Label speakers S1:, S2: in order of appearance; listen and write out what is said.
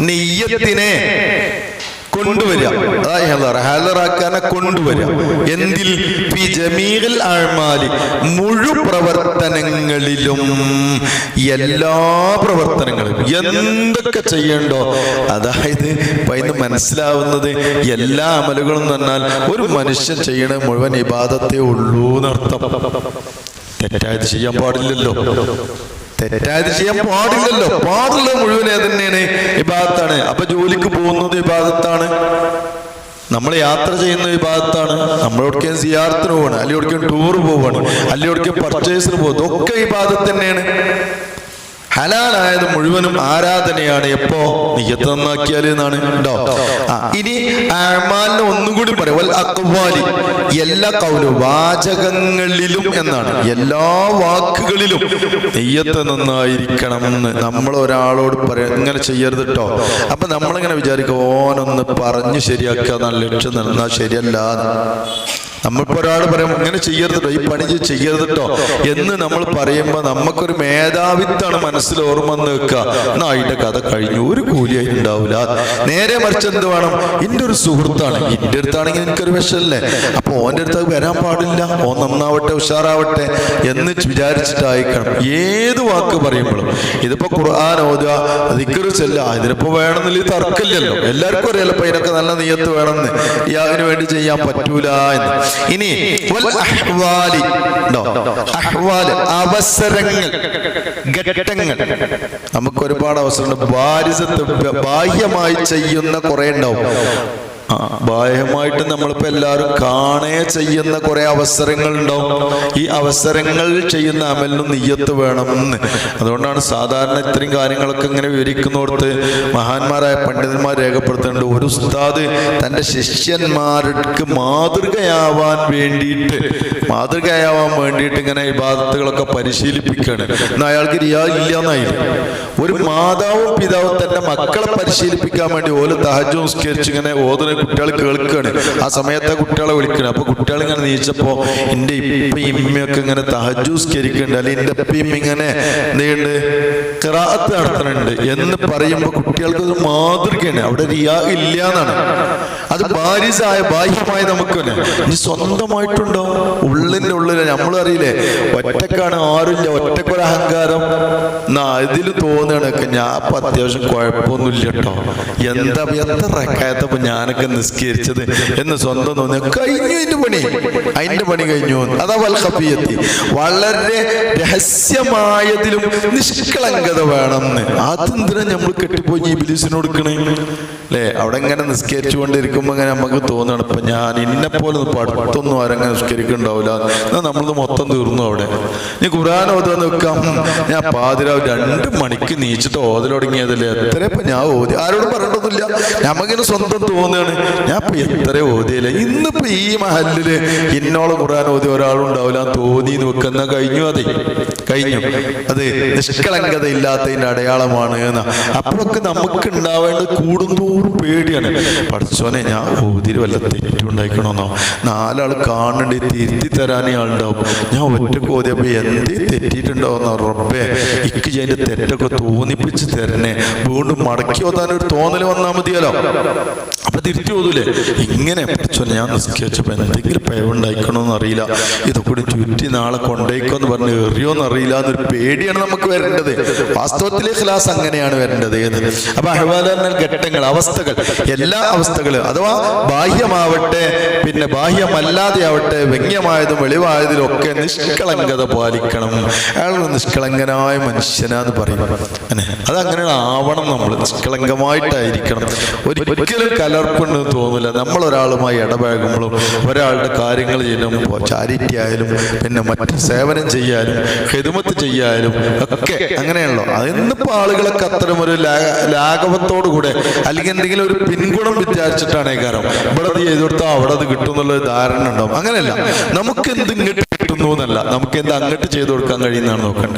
S1: നെയ്യത്തിനെ മുഴു പ്രവർത്തനങ്ങളിലും എല്ലാ പ്രവർത്തനങ്ങളും എന്തൊക്കെ ചെയ്യണ്ടോ? അതായത് ഇപ്പൊ ഇന്ന് മനസ്സിലാവുന്നത് എല്ലാ അമലുകളും തന്നാൽ ഒരു മനുഷ്യൻ ചെയ്യണ മുഴുവൻ ഇബാദത്തേ ഉള്ളൂ എന്നർത്ഥം തെറ്റായത് ചെയ്യാൻ പാടില്ലല്ലോ. തെറ്റായത് ചെയ്യാൻ പാടില്ലല്ലോ. പാടുള്ള മുഴുവൻ തന്നെയാണ്? വിഭാഗത്താണ് അപ്പൊ ജോലിക്ക് പോകുന്നത് വിഭാഗത്താണ് നമ്മൾ യാത്ര ചെയ്യുന്ന വിഭാഗത്താണ് നമ്മളെവിടേക്കും സിയാർത്തിന് പോവാണ്. അല്ലെങ്കിൽ എവിടേക്കും ടൂർ പോവാണ്. അല്ലെങ്കിൽ പർച്ചേസിന് പോകുന്നത് ഒക്കെ വിഭാഗത്തന്നെയാണ് തന്നെയാണ്. ഹലാലായത് മുഴുവനും ആരാധനയാണ്. എപ്പോ? നിയത്ത് നന്നാക്കിയാൽ എന്നാണ് ഉണ്ടോ ഇനി ആമാലിന് ഒന്നും കൂടി പറയാം അക്വാലി എല്ലാ കൗലും വാചകങ്ങളിലും എന്നാണ്. എല്ലാ വാക്കുകളിലും നെയ്യത്ത് നന്നായിരിക്കണം എന്ന് നമ്മൾ ഒരാളോട് പറയാം. ഇങ്ങനെ ചെയ്യരുത് കേട്ടോ അപ്പൊ നമ്മളിങ്ങനെ വിചാരിക്കും ഓനൊന്ന് പറഞ്ഞ് ശരിയാക്കുക നല്ല ലക്ഷ്യം നിന്നാൽ ശരിയല്ല നമ്മളിപ്പോ ഒരാൾ പറയും ഇങ്ങനെ ചെയ്യരുത് ഈ പണി ചെയ്യരുതോ എന്ന് നമ്മൾ പറയുമ്പോൾ നമുക്കൊരു മേധാവിത്താണ് മനസ്സിൽ ഓർമ്മ നിൽക്കുക എന്നാ അതിന്റെ കഥ കഴിഞ്ഞു ഒരു കൂലിയായി ഉണ്ടാവില്ല നേരെ മറിച്ച് എന്ത് വേണം? എന്റെ ഒരു സുഹൃത്താണ്. എന്റെ അടുത്താണെങ്കിൽ എനിക്കൊരു വിഷമല്ലേ? അപ്പൊ ഓന്റെ അടുത്ത് വരാൻ പാടില്ല. ഓ നന്നാവട്ടെ ഉഷാറാവട്ടെ എന്ന് വിചാരിച്ചിട്ടായിക്കണം ഏത് വാക്ക് പറയുമ്പോഴും. ഇതിപ്പോ ഖുർആൻ ഓതുക അതിക്കൊരു ചെല്ല അതിനിപ്പോ വേണമെന്നില്ല തർക്കമില്ലല്ലോ. എല്ലാവർക്കും അറിയാലോ അപ്പൊ ഇതിനൊക്കെ നല്ല നീയത്ത് വേണമെന്ന്. ഈ അതിനു വേണ്ടി ചെയ്യാൻ പറ്റൂല എന്ന്. ഇനി അവസരങ്ങൾ ഘട്ടങ്ങൾ. നമുക്ക് ഒരുപാട് അവസരമുണ്ട് ബാഹ്യമായി ചെയ്യുന്ന കുറെ ഉണ്ടാവും. ബാഹ്യമായിട്ട് നമ്മളിപ്പോ എല്ലാവരും കാണേ ചെയ്യുന്ന കുറെ അവസരങ്ങൾ ഉണ്ടാവും ഈ അവസരങ്ങൾ ചെയ്യുന്ന അമലിനും നെയ്യത്ത് വേണം അതുകൊണ്ടാണ് സാധാരണ ഇത്രയും കാര്യങ്ങളൊക്കെ ഇങ്ങനെ വിവരിക്കുന്നോർത്ത് മഹാന്മാരായ പണ്ഡിതന്മാർ രേഖപ്പെടുത്തുന്നുണ്ട് ഒരു ഉസ്താദ് തന്റെ ശിഷ്യന്മാർക്ക് മാതൃകയാവാൻ വേണ്ടിയിട്ട് മാതൃകയാവാൻ വേണ്ടിയിട്ട് ഇങ്ങനെ ഇബാദത്തുകളൊക്കെ പരിശീലിപ്പിക്കുകയാണ് എന്നാൽ അയാൾക്ക് റിയാ ഇല്ല എന്നായില്ല ഒരു മാതാവും പിതാവും തന്റെ മക്കളെ പരിശീലിപ്പിക്കാൻ വേണ്ടി ഓൽ തഹജു നിസ്കരിച്ച് ഇങ്ങനെ ഓതുന്ന കുട്ടികൾ കേൾക്കുകയാണ് ആ സമയത്ത് കുട്ടികളെ വിളിക്കണം. അപ്പൊ കുട്ടികൾ ഇങ്ങനെ നീച്ചപ്പോ എന്റെ ഇപ്പം ഇമ്മയൊക്കെ ഇങ്ങനെ തഹജൂസ്കരിക്കുന്നുണ്ട് അല്ലെങ്കിൽ എന്റെ ഇപ്പം ഇങ്ങനെ എന്തുണ്ട് കിറാത്ത് നടത്തുന്നുണ്ട് എന്ന് പറയുമ്പോൾ കുട്ടികൾക്ക് ഒരു മാതൃകയാണ്. അവിടെ റിയാ ഇല്ല എന്നാണ് അത് ബാരിസായ ബാഹ്യമായ നമുക്ക് തന്നെ ഇനി സ്വന്തമായിട്ടുണ്ടോ? ഉള്ളിന്റെ ഉള്ളിൽ നമ്മളറിയില്ലേ? ഒറ്റക്കാണ് ആരുമില്ല ഒറ്റക്കൊരു അഹങ്കാരം. എന്നാ ഇതിൽ തോന്നുകയാണൊക്കെ ഞാൻ അപ്പൊ അത്യാവശ്യം കുഴപ്പമൊന്നുമില്ല കേട്ടോ എന്താ എത്ര റക്കായത്തപ്പോ ഞാനൊക്കെ നിസ്കരിച്ചത് എന്ന് സ്വന്തം തോന്നി കഴിഞ്ഞു അതിന്റെ പണി. അതിന്റെ പണി കഴിഞ്ഞു. അതാ വൽ ഖഫിയത്തി. വളരെ രഹസ്യമായതിലും നിഷ്കളങ്കത വേണമെന്ന്. അതെന്തിനാ നമ്മൾ കെട്ടിപ്പോയി ഇബിലിസിന് കൊടുക്കണേ? അല്ലേ? അവിടെ ഇങ്ങനെ നിസ്കരിച്ചു കൊണ്ടിരിക്കുമ്പോ ഇങ്ങനെ നമുക്ക് തോന്നണം ഞാൻ ഇന്നെപ്പോലെ പോലെ ഒന്നും പഠിത്തൊന്നും ആരങ്ങനെ നിസ്കരിക്കുന്നുണ്ടാവില്ല എന്നാ നമ്മളിത് മൊത്തം തീർന്നു അവിടെ. നീ ഖുറാൻ ഓതാൻ വെക്കാം ഞാൻ പാതിര രണ്ട് മണിക്ക് നീച്ചിട്ട് ഓതൽ തുടങ്ങിയതല്ലേ? എത്ര ഞാൻ ഓതി. ആരോടും പറയേണ്ടതില്ല നമുക്കിങ്ങനെ സ്വന്തം തോന്നുകയാണ്. ഞാൻ ഇപ്പൊ എത്ര ഓതിയല്ലേ? ഇന്നിപ്പോ ഈ മഹലിൽ ഇന്നോളം ഖുറാൻ ഓതി ഒരാളുണ്ടാവില്ല. തോന്നി വെക്കുന്ന കഴിഞ്ഞു അതെ? കഴിഞ്ഞു. അത് നിഷ്കളങ്കത ഇല്ലാത്തതിന്റെ അടയാളമാണ് എന്ന്. അപ്പോഴൊക്കെ നമുക്ക് ഉണ്ടാവേണ്ടത് കൂടുന്തോറും പേടിയാണ്. പഠിച്ചോനെ ഞാൻ ഓതിരി വല്ല തെറ്റുണ്ടായിക്കണമെന്നോ നാലാൾ കാണണ്ടി തിരുത്തി തരാനേ ആളുണ്ടാവും ഞാൻ ഒറ്റയ്ക്ക് എന്ത് തെറ്റിട്ടുണ്ടോ തെറ്റിയിട്ടുണ്ടാവുന്ന റബ്ബേ ഇക്ക് അതിന്റെ തെറ്റൊക്കെ തോന്നിപ്പിച്ച് തരണേ. വീണ്ടും മടക്കി ഓതാൻ ഒരു തോന്നൽ വന്നാൽ മതിയല്ലോ. അപ്പൊ തിരിച്ചു പോകൂലേ. ഇങ്ങനെ ഞാൻ നിസ്കരിച്ചപ്പോ എന്തെങ്കിലും പിഴവുണ്ടായിക്കണോന്ന് അറിയില്ല. ഇതൊക്കെ ചുറ്റി നാളെ കൊണ്ടേക്കോന്ന് പറഞ്ഞ് എറിയോന്ന് അറിയില്ല എന്നൊരു പേടിയാണ് നമുക്ക് വരേണ്ടത്. വാസ്തവത്തിലെ ക്ലാസ് അങ്ങനെയാണ് വരേണ്ടത് ഏത് അപ്പൊ എന്നാൽ ഘട്ടങ്ങൾ അവസ്ഥകൾ എല്ലാ അവസ്ഥകളും. അഥവാ ബാഹ്യമാവട്ടെ പിന്നെ ബാഹ്യമല്ലാതെ ആവട്ടെ വ്യംഗ്യമായതും വെളിവായതിലും ഒക്കെ നിഷ്കളങ്കത പാലിക്കണം. അയാളൊരു നിഷ്കളങ്കനായ മനുഷ്യനാന്ന് പറയും. അങ്ങനെ അതങ്ങനെ ആവണം നമ്മൾ. നിഷ്കളങ്കമായിട്ടായിരിക്കണം. ഒരിക്കലും കലർപ്പുണ്ടെന്ന് തോന്നില്ല നമ്മൾ ഒരാളുമായി ഇടപഴകുമ്പോഴും ഒരാളുടെ കാര്യങ്ങൾ ചെയ്യുമ്പോൾ ചാരിറ്റി ആയാലും പിന്നെ മറ്റ് സേവനം ചെയ്യാനും ഹിതുമത്ത് ചെയ്യാനും ഒക്കെ അങ്ങനെയാണല്ലോ. അതിന്നിപ്പോൾ ആളുകളൊക്കെ അത്തരം ഒരു ലാഘവത്തോടു കൂടെ അല്ലെങ്കിൽ എന്തെങ്കിലും ഒരു പിൻഗുണം വിചാരിച്ചിട്ടാണ് കാരണം ഇവിടെ അത് ചെയ്തു കൊടുത്താൽ അവിടെ അത് കിട്ടും എന്നുള്ള ധാരണ ഉണ്ടാവും. അങ്ങനെയല്ല. നമുക്ക് എന്ത് ഇങ്ങോട്ട് കിട്ടുന്നു എന്നല്ല. നമുക്ക് എന്ത് അങ്ങോട്ട് ചെയ്തു കൊടുക്കാൻ കഴിയുന്നതാണ് നോക്കേണ്ടത്